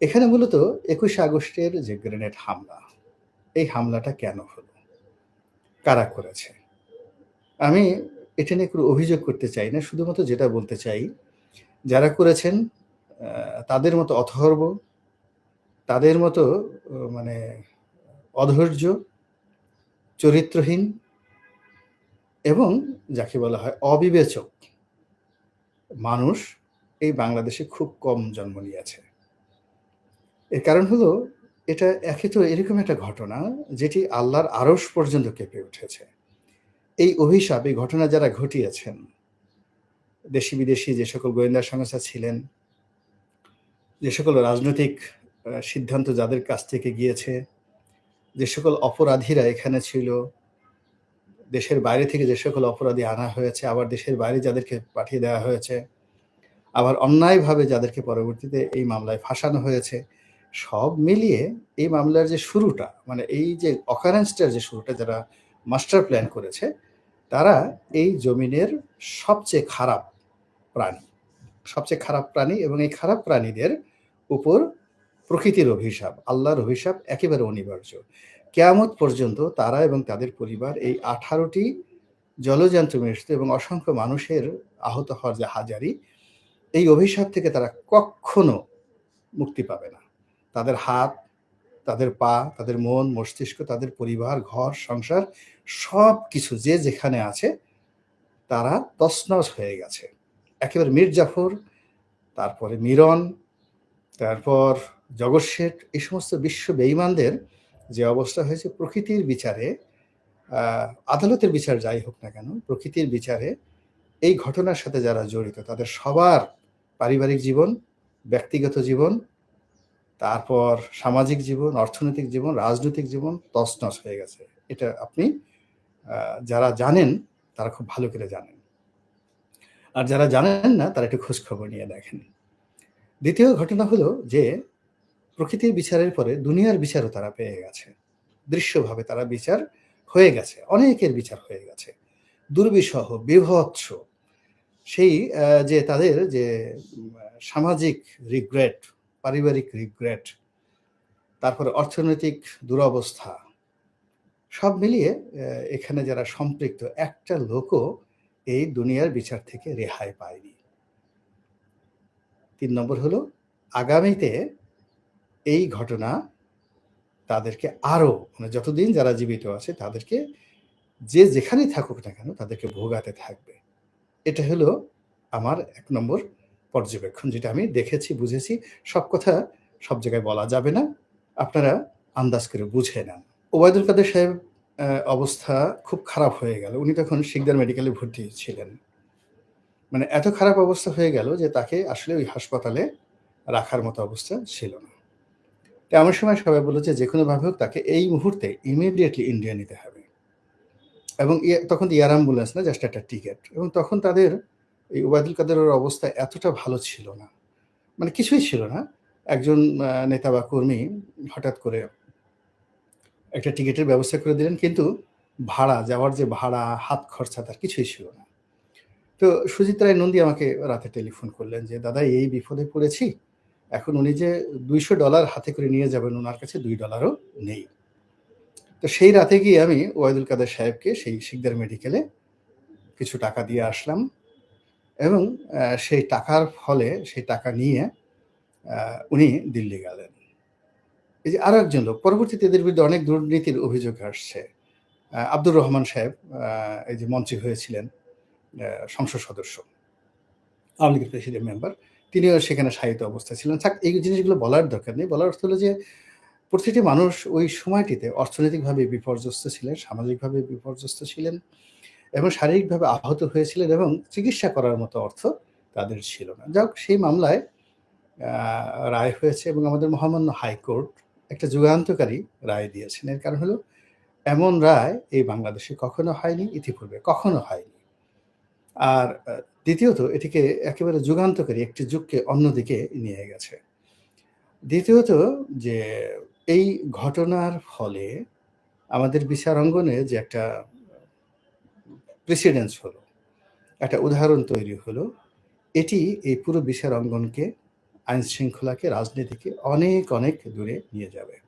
এখানে মূলত একুশে আগস্টের যে গ্রেনেড হামলা, এই হামলাটা কেন হলো? কারা করেছে? আমি এটা নিয়ে কোনো অভিযোগ করতে চাই না, শুধুমাত্র যেটা বলতে চাই, যারা করেছেন তাদের মতো অথর্ব, তাদের মতো মানে অধৈর্য, চরিত্রহীন এবং যাকে বলা হয় অবিবেচক মানুষ এই বাংলাদেশে খুব কম জন্ম নিয়েছে। এর কারণ হলো, এটা একে তো এরকম একটা ঘটনা যেটি আল্লাহর আরস পর্যন্ত কেঁপে উঠেছে। এই অভিশাপ, এই ঘটনা যারা ঘটিয়েছেন, দেশি বিদেশি যে সকল গোয়েন্দা সংস্থা ছিলেন, যে সকল রাজনৈতিক সিদ্ধান্ত যাদের কাছ থেকে গিয়েছে, যে সকল অপরাধীরা এখানে ছিল, দেশের বাইরে থেকে যে সকল অপরাধী আনা হয়েছে, আবার দেশের বাইরে যাদেরকে পাঠিয়ে দেওয়া হয়েছে, আবার অন্যায়ভাবে যাদেরকে পরবর্তীতে এই মামলায় ফাঁসানো হয়েছে সব মিলিয়ে এই মামলার যে শুরুটা মানে এই যে অকারেন্সটার যে শুরুটা যারা মাস্টার প্ল্যান করেছে, তারা এই জমিনের সবচেয়ে খারাপ প্রাণী, সবচেয়ে খারাপ প্রাণী এবং এই খারাপ প্রাণীদের উপর প্রকৃতির অভিশাপ, আল্লাহর অভিশাপ একেবারে অনিবার্য। কেয়ামত পর্যন্ত তারা এবং তাদের পরিবার এই আঠারোটি জলযান্ত্র মৃত্যু এবং অসংখ্য মানুষের আহত হওয়ার যে হাজারি, এই অভিশাপ থেকে তারা কখনো মুক্তি পাবে না। তাদের হাত, তাদের পা, তাদের মন, মস্তিষ্ক, তাদের পরিবার, ঘর, সংসার সব কিছু যে যেখানে আছে, তারা তসনস হয়ে গেছে। একেবারে মীর জাফর, তারপরে মিরন, তারপর জগৎ শেঠ, এই সমস্ত বিশ্ব বেইমানদের যে অবস্থা হয়েছে, প্রকৃতির বিচারে আদালতের বিচার যাই হোক না কেন, প্রকৃতির বিচারে এই ঘটনার সাথে যারা জড়িত, তাদের সবার পারিবারিক জীবন, ব্যক্তিগত জীবন তারপর সামাজিক জীবন, অর্থনৈতিক জীবন, রাজনৈতিক জীবন তছনছ হয়ে গেছে। এটা আপনি যারা জানেন, তারা খুব ভালো করে জানেন। আর যারা জানেন না, তারা একটু খোঁজখবর নিয়ে দেখেন। দ্বিতীয় ঘটনা হলো যে, প্রকৃতির বিচারের পরে দুনিয়ার বিচারও তারা পেয়ে গেছে। দৃশ্যভাবে তারা বিচার হয়ে গেছে, অনেকের বিচার হয়ে গেছে। দুর্বিষহ, বিভৎস। সেই যে তাদের যে সামাজিক রিগ্রেট পারিবারিক রিগ্রেট তারপরে অর্থনৈতিক দুরবস্থা, সব মিলিয়ে এখানে যারা সম্পৃক্ত, একটা লোকও এই দুনিয়ার বিচার থেকে রেহাই পায়নি। তিন নম্বর হলো, আগামীতে এই ঘটনা তাদেরকে আরও মানে যতদিন যারা জীবিত আছে, তাদেরকে যে যেখানেই থাকুক না কেন, তাদেরকে ভোগাতে থাকবে। এটা হলো আমার এক নম্বর পর্যবেক্ষণ যেটা আমি দেখেছি, বুঝেছি, সব কথা সব জায়গায় বলা যাবে না। আপনারা আন্দাজ করে বুঝে নেন। ওবায়দুল কাদের সাহেব অবস্থা খুব খারাপ হয়ে গেল। উনি তখন শিকদার মেডিকেলে ভর্তি ছিলেন। মানে এত খারাপ অবস্থা হয়ে গেল যে তাকে আসলে ওই হাসপাতালে রাখার মতো অবস্থা ছিল না। এমন সময় সবাই বলেছে যে কোনোভাবে হোক তাকে এই মুহূর্তে ইমিডিয়েটলি ইন্ডিয়া নিতে হবে। এবং তখন এয়ার অ্যাম্বুলেন্স না জাস্ট একটা টিকিট এবং তখন তাদের এই ওবায়দুল কাদেরের অবস্থা এতটা ভালো ছিল না। মানে কিছুই ছিল না। একজন নেতা বা কর্মী হঠাৎ করে একটা টিকিটের ব্যবস্থা করে দিলেন, কিন্তু ভাড়া, যাওয়ার যে ভাড়া, হাত খরচা, তার কিছুই ছিল না। তো সুজিত রায় নন্দী আমাকে রাতে টেলিফোন করলেন যে, দাদা, এই বিপদে পড়েছি। এখন উনি যে দুইশো ডলার হাতে করে নিয়ে যাবেন ওনার কাছে দুই ডলারও নেই। তো সেই রাতে গিয়ে আমি ওয়াইদুল কাদের সাহেবকে, সেই শিকদার মেডিকেলে কিছু টাকা দিয়ে আসলাম। এবং সেই টাকার ফলে, সেই টাকা নিয়ে উনি দিল্লি গেলেন। এই যে আরও একজন লোক, পরবর্তীতে এদের বিরুদ্ধে অনেক দুর্নীতির অভিযোগ আসছে। আব্দুর রহমান সাহেব এই যে মন্ত্রী হয়েছিলেন সংসদ সদস্য, আওয়ামী লীগের প্রেসিডেন্ট মেম্বার, তিনিও সেখানে সাহিত্য অবস্থায় ছিলেন। থাক, এই জিনিসগুলো বলার দরকার নেই। বলার অর্থ হলো যে, প্রতিটি মানুষ ওই সময়টিতে অর্থনৈতিকভাবে বিপর্যস্ত ছিলেন, সামাজিকভাবে বিপর্যস্ত ছিলেন এবং শারীরিকভাবে আহত হয়েছিলেন এবং চিকিৎসা করার মতো অর্থ তাদের ছিল না। যাক, সেই মামলায় রায় হয়েছে এবং আমাদের মহামান্য হাইকোর্ট একটা যুগান্তকারী রায় দিয়েছেন। এর কারণ হলো, এমন রায় এই বাংলাদেশে কখনো হয়নি, ইতিপূর্বে কখনো হয়নি। আর দ্বিতীয়ত, এটিকে একেবারে যুগান্তকারী একটি যুগকে অন্যদিকে নিয়ে গেছে। দ্বিতীয়ত, যে এই ঘটনার ফলে আমাদের বিচার অঙ্গনে যে একটা প্রেসিডেন্স হলো একটা উদাহরণ তৈরি হলো এটি এই পুরো বিশ্বের অঙ্গনকে আইন শৃঙ্খলাকে রাজনীতিকে অনেক, অনেক দূরে নিয়ে যাবে।